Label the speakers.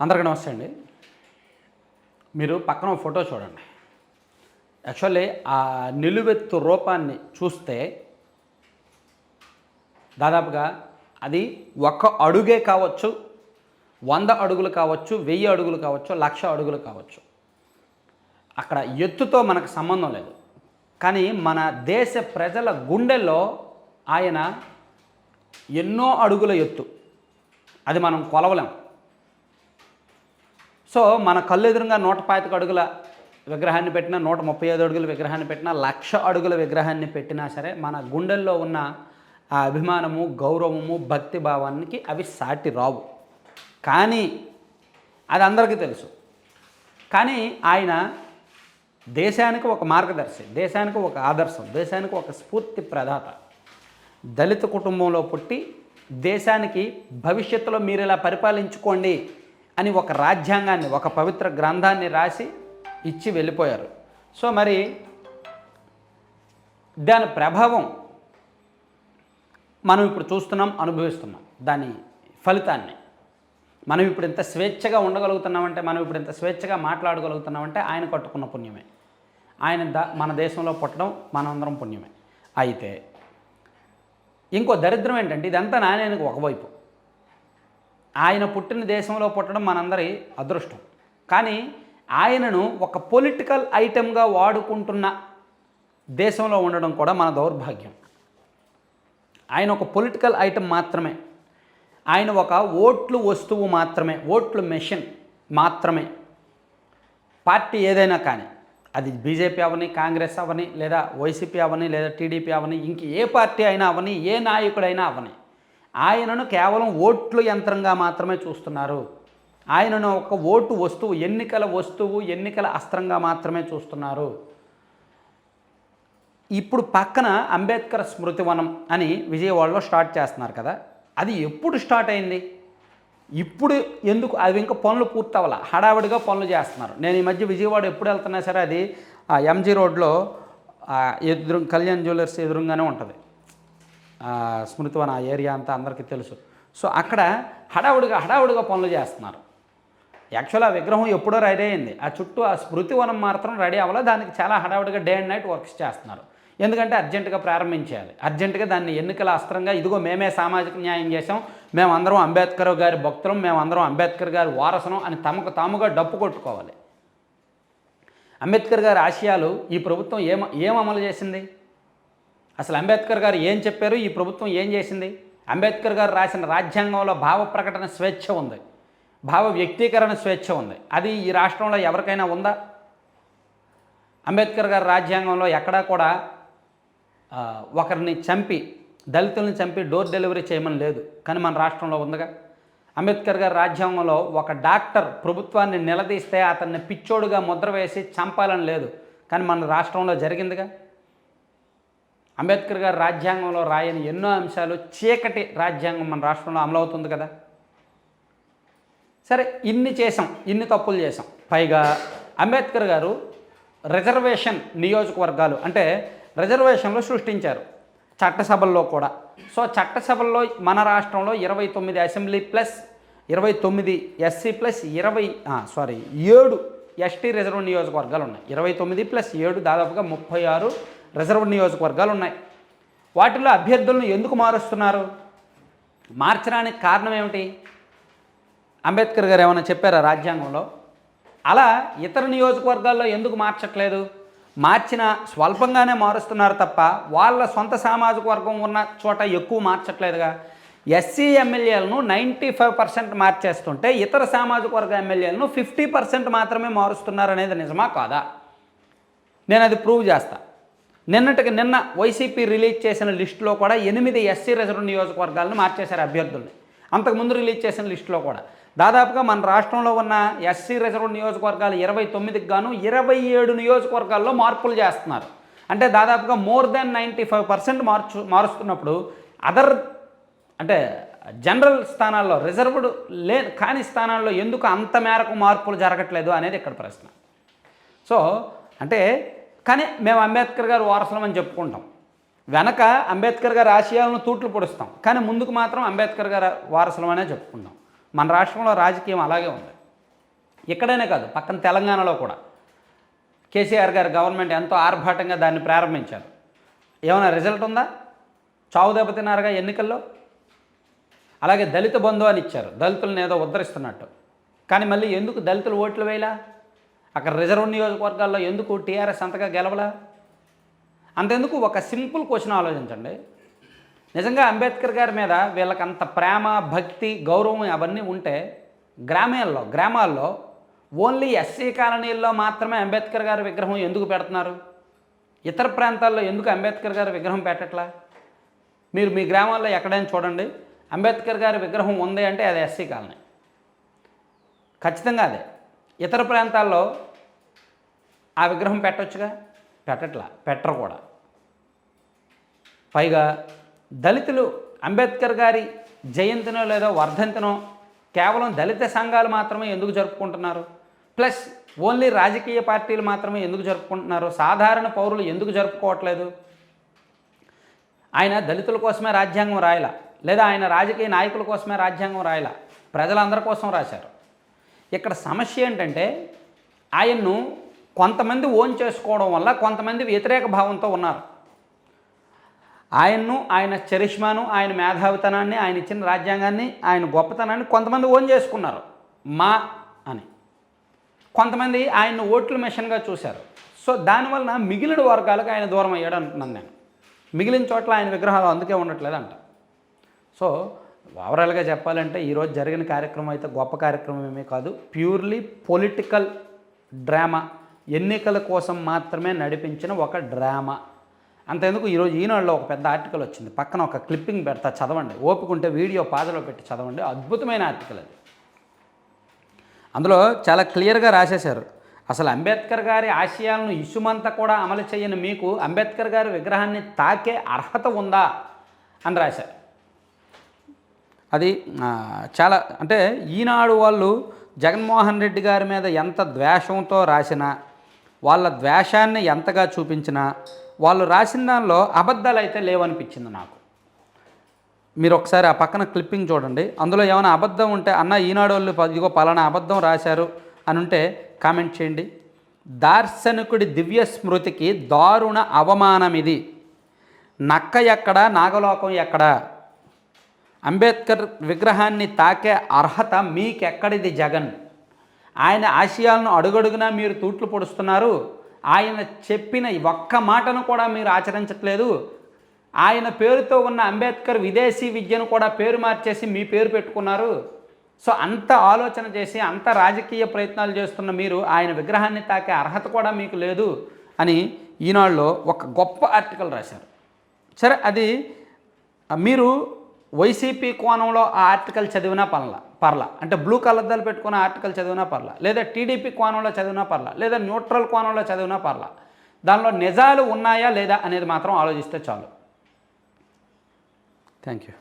Speaker 1: అందరికీ నమస్తే అండి. మీరు పక్కన ఫోటో చూడండి. యాక్చువల్లీ ఆ నిలువెత్తు రూపాన్ని చూస్తే దాదాపుగా అది ఒక అడుగే కావచ్చు వంద అడుగులు కావచ్చు వెయ్యి అడుగులు కావచ్చు లక్ష అడుగులు కావచ్చు. అక్కడ ఎత్తుతో మనకు సంబంధం లేదు. కానీ మన దేశ ప్రజల గుండెల్లో ఆయన ఎన్నో అడుగుల ఎత్తు. అది మనం కొలవలేం. సో మన కళ్ళు ఎదురుగా నూట పాతిక అడుగుల విగ్రహాన్ని పెట్టినా నూట ముప్పై ఐదు అడుగుల విగ్రహాన్ని పెట్టినా లక్ష అడుగుల విగ్రహాన్ని పెట్టినా సరే మన గుండెల్లో ఉన్న ఆ అభిమానము గౌరవము భక్తి భావానికి అవి సాటి రావు. కానీ అది అందరికీ తెలుసు. కానీ ఆయన దేశానికి ఒక మార్గదర్శి దేశానికి ఒక ఆదర్శం దేశానికి ఒక స్ఫూర్తి ప్రదాత. దళిత కుటుంబంలో పుట్టి దేశానికి భవిష్యత్తులో మీరు ఇలా పరిపాలించుకోండి అని ఒక రాజ్యాంగాన్ని ఒక పవిత్ర గ్రంథాన్ని రాసి ఇచ్చి వెళ్ళిపోయారు. సో మరి దాని ప్రభావం మనం ఇప్పుడు చూస్తున్నాం అనుభవిస్తున్నాం. దాని ఫలితాన్ని మనం ఇప్పుడు ఇంత స్వేచ్ఛగా ఉండగలుగుతున్నామంటే మనం ఇప్పుడు ఇంత స్వేచ్ఛగా మాట్లాడగలుగుతున్నామంటే ఆయన కట్టుకున్న పుణ్యమే. ఆయన ద మన దేశంలో పుట్టడం మనందరం పుణ్యమే. అయితే ఇంకో దరిద్రం ఏంటంటే ఇదంతా నాణ్యానికి ఒకవైపు. ఆయన పుట్టిన దేశంలో పుట్టడం మనందరి అదృష్టం. కానీ ఆయనను ఒక పొలిటికల్ ఐటెంగా వాడుకుంటున్న దేశంలో ఉండడం కూడా మన దౌర్భాగ్యం. ఆయన ఒక పొలిటికల్ ఐటెం మాత్రమే. ఆయన ఒక ఓట్లు వస్తువు మాత్రమే ఓట్లు మెషిన్ మాత్రమే. పార్టీ ఏదైనా కానీ అది బీజేపీ అవని కాంగ్రెస్ అవని లేదా వైసీపీ అవని లేదా టీడీపీ అవని ఇంక ఏ పార్టీ అయినా అవని ఏ నాయకుడైనా అవని ఆయనను కేవలం ఓట్లు యంత్రంగా మాత్రమే చూస్తున్నారు. ఆయనను ఒక ఓటు వస్తువు ఎన్నికల వస్తువు ఎన్నికల అస్త్రంగా మాత్రమే చూస్తున్నారు. ఇప్పుడు పక్కన అంబేద్కర్ స్మృతివనం అని విజయవాడలో స్టార్ట్ చేస్తున్నారు కదా. అది ఎప్పుడు స్టార్ట్ అయింది? ఇప్పుడు ఎందుకు? అవి ఇంకా పనులు పూర్తవల. హడావిడిగా పనులు చేస్తున్నారు. నేను ఈ మధ్య విజయవాడ ఎప్పుడు వెళ్తున్నా సరే అది ఎంజీ రోడ్లో ఎదురు కళ్యాణ్ జ్యువెలర్స్ ఎదురుగానే ఉంటుంది. స్మృతివన ఆ ఏరియా అంతా అందరికీ తెలుసు. సో అక్కడ హడావుడిగా హడావుడిగా పనులు చేస్తున్నారు. యాక్చువల్ ఆ విగ్రహం ఎప్పుడో రెడీ అయింది. ఆ చుట్టూ ఆ స్మృతివనం మాత్రం రెడీ అవ్వాలి దానికి చాలా హడావుడిగా డే అండ్ నైట్ వర్క్స్ చేస్తున్నారు. ఎందుకంటే అర్జెంటుగా ప్రారంభించాలి అర్జెంటుగా దాన్ని ఎన్నికల అస్త్రంగా ఇదిగో మేమే సామాజిక న్యాయం చేసాం మేమందరం అంబేద్కర్ గారి భక్తులం మేమందరం అంబేద్కర్ గారి వారసనం అని తమకు తాముగా డప్పు కొట్టుకోవాలి. అంబేద్కర్ గారి ఆశయాలు ఈ ప్రభుత్వం ఏం ఏం అమలు చేసింది? అసలు అంబేద్కర్ గారు ఏం చెప్పారు? ఈ ప్రభుత్వం ఏం చేసింది? అంబేద్కర్ గారు రాసిన రాజ్యాంగంలో భావ ప్రకటన స్వేచ్ఛ ఉంది. భావ వ్యక్తీకరణ స్వేచ్ఛ ఉంది. అది ఈ రాష్ట్రంలో ఎవరికైనా ఉందా? అంబేద్కర్ గారి రాజ్యాంగంలో ఎక్కడా కూడా ఒకరిని చంపి దళితుల్ని చంపి డోర్ డెలివరీ చేయమని లేదు. కానీ మన రాష్ట్రంలో ఉందిగా. అంబేద్కర్ గారి రాజ్యాంగంలో ఒక డాక్టర్ ప్రభుత్వాన్ని నిలదీస్తే అతన్ని పిచ్చోడుగా ముద్ర వేసి చంపాలని లేదు. కానీ మన రాష్ట్రంలో జరిగిందిగా. అంబేద్కర్ గారు రాజ్యాంగంలో రాయని ఎన్నో అంశాలు చీకటి రాజ్యాంగం మన రాష్ట్రంలో అమలవుతుంది కదా. సరే ఇన్ని చేసాం ఇన్ని తప్పులు చేసాం పైగా అంబేద్కర్ గారు రిజర్వేషన్ నియోజకవర్గాలు అంటే రిజర్వేషన్లు సృష్టించారు చట్టసభల్లో కూడా. సో చట్టసభల్లో మన రాష్ట్రంలో ఇరవై తొమ్మిది అసెంబ్లీ ప్లస్ ఇరవై తొమ్మిది ఎస్సీ ప్లస్ ఇరవై సారీ ఏడు ఎస్టీ రిజర్వ్ నియోజకవర్గాలు ఉన్నాయి. ఇరవై తొమ్మిది ప్లస్ ఏడు దాదాపుగా ముప్పై ఆరు రిజర్వ్ నియోజకవర్గాలు ఉన్నాయి. వాటిలో అభ్యర్థులను ఎందుకు మారుస్తున్నారు? మార్చడానికి కారణం ఏమిటి? అంబేద్కర్ గారు ఏమైనా చెప్పారా రాజ్యాంగంలో? అలా ఇతర నియోజకవర్గాల్లో ఎందుకు మార్చట్లేదు? మార్చిన స్వల్పంగానే మారుస్తున్నారు తప్ప వాళ్ళ సొంత సామాజిక వర్గం ఉన్న చోట ఎక్కువ మార్చట్లేదుగా. ఎస్సీ ఎమ్మెల్యేలను నైంటీ ఫైవ్ పర్సెంట్ మార్చేస్తుంటే ఇతర సామాజిక వర్గ ఎమ్మెల్యేలను ఫిఫ్టీ పర్సెంట్ మాత్రమే మారుస్తున్నారు అనేది నిజమా కాదా? నేను అది ప్రూవ్ చేస్తాను నిన్నటికి నిన్న వైసీపీ రిలీజ్ చేసిన లిస్టులో కూడా ఎనిమిది ఎస్సీ రిజర్వ్ నియోజకవర్గాలను మార్చేశారు అభ్యర్థుల్ని. అంతకుముందు రిలీజ్ చేసిన లిస్టులో కూడా. దాదాపుగా మన రాష్ట్రంలో ఉన్న ఎస్సీ రిజర్వ్ నియోజకవర్గాలు ఇరవై తొమ్మిదికి గాను ఇరవై ఏడు నియోజకవర్గాల్లో మార్పులు చేస్తున్నారు. అంటే దాదాపుగా more than ninety five percent మార్చు మారుస్తున్నప్పుడు అదర్ అంటే జనరల్ స్థానాల్లో రిజర్వ్డ్ లే కాని స్థానాల్లో ఎందుకు అంత మేరకు మార్పులు జరగట్లేదు అనేది ఇక్కడ ప్రశ్న. సో అంటే కానీ మేము అంబేద్కర్ గారు వారసులం అని చెప్పుకుంటాం. వెనక అంబేద్కర్ గారి ఆశయాలను తూట్లు పొడుస్తాం. కానీ ముందుకు మాత్రం అంబేద్కర్ గారు వారసులం అనే చెప్పుకుంటాం. మన రాష్ట్రంలో రాజకీయం అలాగే ఉంది. ఇక్కడనే కాదు పక్కన తెలంగాణలో కూడా. కేసీఆర్ గారు గవర్నమెంట్ ఎంతో ఆర్భాటంగా దాన్ని ప్రారంభించారు. ఏమైనా రిజల్ట్ ఉందా? చావు దెబ్బతిన్నారుగా ఎన్నికల్లో? అలాగే దళిత బంధు అని ఇచ్చారు. దళితులను ఏదో ఉద్ధరిస్తున్నట్టు. కానీ మళ్ళీ ఎందుకు దళితులు ఓట్లు వేయలా? అక్కడ రిజర్వ్ నియోజకవర్గాల్లో ఎందుకు టీఆర్ఎస్ అంతగా గెలవలా? అంతెందుకు ఒక సింపుల్ క్వశ్చన్ ఆలోచించండి. నిజంగా అంబేద్కర్ గారి మీద వీళ్ళకి అంత ప్రేమ భక్తి గౌరవం అవన్నీ ఉంటే గ్రామీణలో గ్రామాల్లో ఓన్లీ ఎస్సీ కాలనీల్లో మాత్రమే అంబేద్కర్ గారి విగ్రహం ఎందుకు పెడుతున్నారు? ఇతర ప్రాంతాల్లో ఎందుకు అంబేద్కర్ గారి విగ్రహం పెట్టట్లా? మీరు మీ గ్రామాల్లో ఎక్కడైనా చూడండి. అంబేద్కర్ గారి విగ్రహం ఉంది అంటే అది ఎస్సీ కాలనీ. ఖచ్చితంగా అదే. ఇతర ప్రాంతాల్లో ఆ విగ్రహం పెట్టొచ్చుగా? పెట్టట్లా. పెట్టరు కూడా. పైగా దళితులు అంబేద్కర్ గారి జయంతినో లేదో వర్ధంతినో కేవలం దళిత సంఘాలు మాత్రమే ఎందుకు జరుపుకుంటున్నారు? ప్లస్ ఓన్లీ రాజకీయ పార్టీలు మాత్రమే ఎందుకు జరుపుకుంటున్నారు? సాధారణ పౌరులు ఎందుకు జరుపుకోవట్లేదు? ఆయన దళితుల కోసమే రాజ్యాంగం రాయలా? లేదా ఆయన రాజకీయ నాయకుల కోసమే రాజ్యాంగం రాయలా? ప్రజలందరి కోసం రాశారు. ఇక్కడ సమస్య ఏంటంటే ఆయన్ను కొంతమంది ఓన్ చేసుకోవడం వల్ల కొంతమంది వ్యతిరేక భావంతో ఉన్నారు. ఆయన్ను ఆయన చరిష్మాను ఆయన మేధావితనాన్ని ఆయన ఇచ్చిన రాజ్యాంగాన్ని ఆయన గొప్పతనాన్ని కొంతమంది ఓన్ చేసుకున్నారు. మా అని. కొంతమంది ఆయన్ను ఓట్ల మిషన్గా చూశారు. సో దానివలన మిగిలిన వర్గాలకు ఆయన దూరం అయ్యాడు అంటున్నాను నేను. మిగిలిన చోట్ల ఆయన విగ్రహాలు అందుకే ఉండట్లేదు అంట. సో ఓవరాల్గా చెప్పాలంటే ఈరోజు జరిగిన కార్యక్రమం అయితే గొప్ప కార్యక్రమం ఏమీ కాదు. Purely political drama. ఎన్నికల కోసం మాత్రమే నడిపించిన ఒక డ్రామా. అంతేందుకు ఈరోజు ఈనాడులో ఒక పెద్ద ఆర్టికల్ వచ్చింది. పక్కన ఒక క్లిప్పింగ్ పెడతా చదవండి. ఓపుకుంటే వీడియో పాదలో పెట్టి చదవండి. అద్భుతమైన ఆర్టికల్ అది. అందులో చాలా క్లియర్గా రాసేశారు. అసలు అంబేద్కర్ గారి ఆశయాలను ఇసుమంతా కూడా అమలు చేయని మీకు అంబేద్కర్ గారి విగ్రహాన్ని తాకే అర్హత ఉందా? అని రాశారు. అది చాలా అంటే ఈనాడు వాళ్ళు జగన్మోహన్ రెడ్డి గారి మీద ఎంత ద్వేషంతో రాసినా వాళ్ళ ద్వేషాన్ని ఎంతగా చూపించినా వాళ్ళు రాసిన దానిలో అబద్ధాలు అయితే లేవనిపించింది నాకు. మీరు ఒకసారి ఆ పక్కన క్లిప్పింగ్ చూడండి. అందులో ఏమైనా అబద్ధం ఉంటే అన్న ఈనాడు వాళ్ళు ఇదిగో పలానా అబద్ధం రాశారు అని ఉంటే కామెంట్ చేయండి. దార్శనికుడి దివ్య స్మృతికి దారుణ అవమానం ఇది నక్క ఎక్కడ నాగలోకం ఎక్కడ? అంబేద్కర్ విగ్రహాన్ని తాకే అర్హత మీకెక్కడిది జగన్? ఆయన ఆశయాలను అడుగడుగునా మీరు తూట్లు పొడుస్తున్నారు? ఆయన చెప్పిన ఒక్క మాటను కూడా మీరు ఆచరించట్లేదు. ఆయన పేరుతో ఉన్న అంబేద్కర్ విదేశీ విద్యను కూడా పేరు మార్చేసి మీ పేరు పెట్టుకున్నారు. సో అంత ఆలోచన చేసి అంత రాజకీయ ప్రయత్నాలు చేస్తున్న మీరు ఆయన విగ్రహాన్ని తాకే అర్హత కూడా మీకు లేదు అని ఈనాడులో ఒక గొప్ప ఆర్టికల్ రాశారు. సరే అది మీరు వైసీపీ కోణంలో ఆ ఆర్టికల్ చదివినా పర్ల పర్ల. అంటే బ్లూ కలర్దాలు పెట్టుకున్న ఆర్టికల్ చదివినా పర్ల. లేదా టీడీపీ కోణంలో చదివినా పర్ల. లేదా న్యూట్రల్ కోణంలో చదివినా పర్ల. దానిలో నిజాలు ఉన్నాయా లేదా అనేది మాత్రం ఆలోచిస్తే చాలు. Thank you